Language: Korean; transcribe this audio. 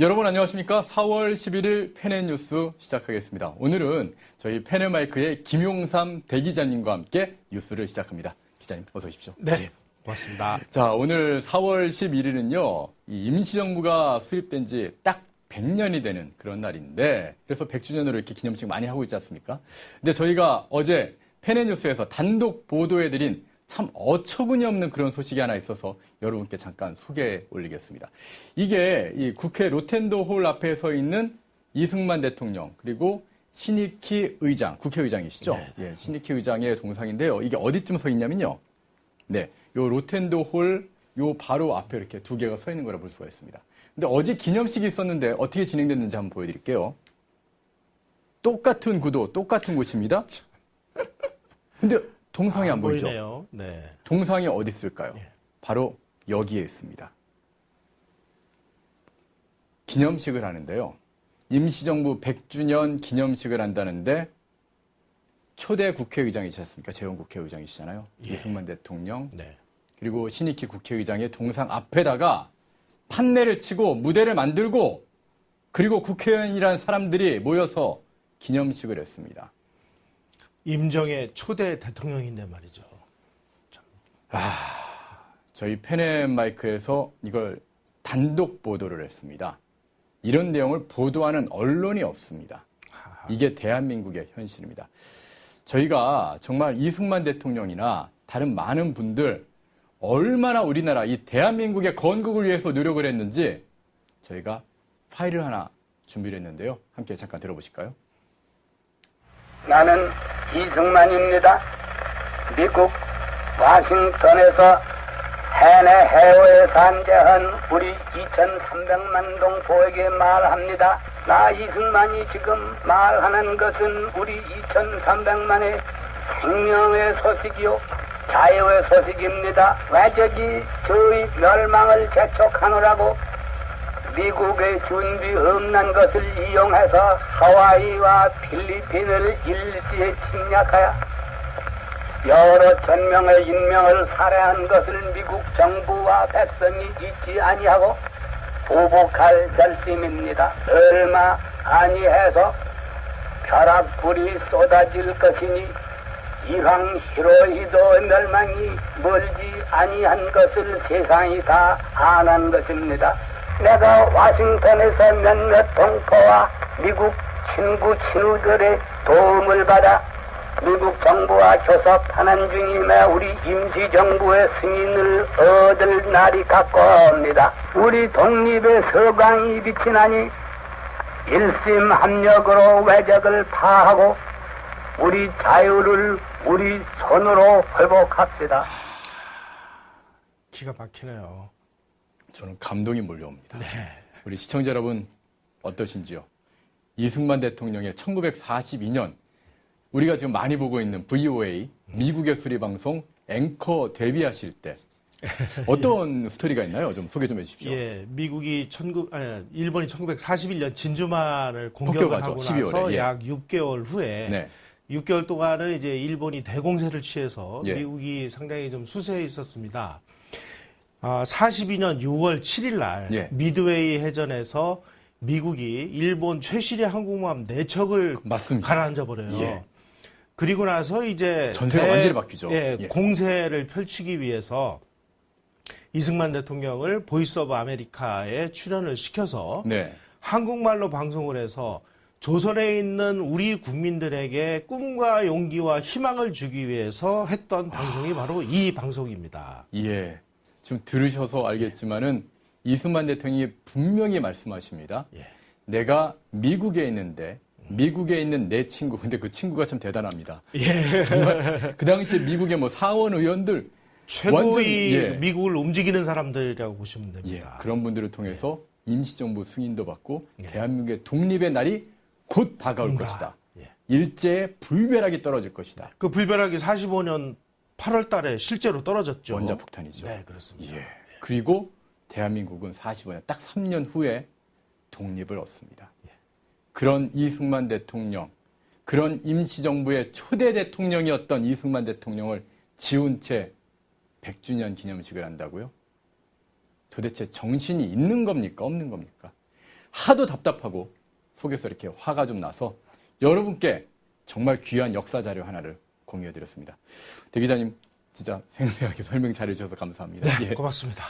여러분 안녕하십니까? 4월 11일 페넷 뉴스 시작하겠습니다. 오늘은 저희 페넷 마이크의 김용삼 대기자님과 함께 뉴스를 시작합니다. 기자님 어서 오십시오. 네, 고맙습니다. 자, 오늘 4월 11일은요, 이 임시정부가 수립된 지 딱 100년이 되는 그런 날인데, 그래서 100주년으로 이렇게 기념식 많이 하고 있지 않습니까? 근데 저희가 어제 페네뉴스에서 단독 보도해드린 참 어처구니 없는 그런 소식이 하나 있어서 여러분께 잠깐 소개해 올리겠습니다. 이게 이 국회 로텐도 홀 앞에 서 있는 이승만 대통령, 그리고 신익희 의장, 국회의장이시죠? 예, 신익희 의장의 동상인데요. 이게 어디쯤 서 있냐면요. 네, 요 로텐도 홀 요 바로 앞에 이렇게 두 개가 서 있는 거라 볼 수가 있습니다. 근데 어제 기념식이 있었는데 어떻게 진행됐는지 한번 보여드릴게요. 똑같은 구도, 똑같은 곳입니다. 근데 동상이 안, 보이죠? 보이네요. 네. 동상이 어디 있을까요? 예. 바로 여기에 있습니다. 기념식을 하는데요. 임시정부 100주년 기념식을 한다는데 초대 국회의장이지 않습니까? 재원 국회의장이시잖아요. 예. 이승만 대통령 네. 그리고 신익희 국회의장의 동상 앞에다가 판넬을 치고 무대를 만들고 그리고 국회의원이란 사람들이 모여서 기념식을 했습니다. 임정의 초대 대통령인데 말이죠. 저희 페넷 마이크에서 이걸 단독 보도를 했습니다. 이런 내용을 보도하는 언론이 없습니다. 이게 대한민국의 현실입니다. 저희가 정말 이승만 대통령이나 다른 많은 분들 얼마나 우리나라 이 대한민국의 건국을 위해서 노력을 했는지 저희가 파일을 하나 준비를 했는데요. 함께 잠깐 들어보실까요? 나는 이승만입니다. 미국 와싱턴에서 해내 해외에 산재한 우리 2,300만 동포에게 말합니다. 나 이승만이 지금 말하는 것은 우리 2,300만의 생명의 소식이요. 자유의 소식입니다. 왜적이 저희 멸망을 재촉하느라고 미국의 준비 없는 것을 이용해서 하와이와 필리핀을 일시에 침략하여 여러 천 명의 인명을 살해한 것을 미국 정부와 백성이 잊지 아니하고 보복할 결심입니다. 얼마 아니해서 벼락불이 쏟아질 것이니 이황 히로히도 멸망이 멀지 아니한 것을 세상이 다 아는 것입니다. 내가 와싱턴에서 몇몇 동포와 미국 친구 친구들의 도움을 받아 미국 정부와 교섭하는 중임에 우리 임시정부의 승인을 얻을 날이 가까웁니다. 우리 독립의 서광이 비치나니 일심 합력으로 외적을 파하고 우리 자유를 우리 손으로 회복합시다. 기가 막히네요. 저는 감동이 몰려옵니다. 우리 시청자 여러분 어떠신지요? 이승만 대통령의 1942년 우리가 지금 많이 보고 있는 VOA 미국의 수리 방송 앵커 데뷔하실 때 어떤 스토리가 있나요? 좀 소개 좀 해주십시오. 예, 미국이 19, 아니, 일본이 1941년 진주만을 공격을 폭격하죠. 하고 12월에, 나서 예. 약 6개월 후에 네. 6개월 동안은 이제 일본이 대공세를 취해서 예. 미국이 상당히 좀 수세에 있었습니다. 아, 42년 6월 7일 날 예. 미드웨이 해전에서 미국이 일본 최실의 항공모함 4척을 맞습니다. 가라앉아 버려요. 예. 그리고 나서 이제 전세가 완전히 바뀌죠. 예, 예. 공세를 펼치기 위해서 이승만 대통령을 보이스 오브 아메리카에 출연을 시켜서 네. 한국말로 방송을 해서 조선에 있는 우리 국민들에게 꿈과 용기와 희망을 주기 위해서 했던 방송이 바로 이 방송입니다. 예. 지금 들으셔서 알겠지만은 이승만 대통령이 분명히 말씀하십니다. 예. 내가 미국에 있는데 미국에 있는 내 친구 근데 그 친구가 참 대단합니다. 예. 정말 그 당시에 미국의 뭐 사원 의원들 최고의 완전, 예. 미국을 움직이는 사람들이라고 보시면 예, 됩니다. 그런 분들을 통해서 임시정부 승인도 받고 예. 대한민국의 독립의 날이 곧 다가올. 것이다. 예. 일제의 불벼락이 떨어질 것이다. 그 불벼락이 45년 8월 달에 실제로 떨어졌죠. 원자폭탄이죠. 네, 그렇습니다. 예. 그리고 대한민국은 45년 딱 3년 후에 독립을 얻습니다. 예. 그런 이승만 대통령, 그런 임시정부의 초대 대통령이었던 이승만 대통령을 지운 채 100주년 기념식을 한다고요? 도대체 정신이 있는 겁니까? 없는 겁니까? 하도 답답하고 속에서 이렇게 화가 좀 나서 여러분께 정말 귀한 역사 자료 하나를 공유해 드렸습니다. 대 기자님 진짜 생생하게 설명 잘해 주셔서 감사합니다. 예. 고맙습니다.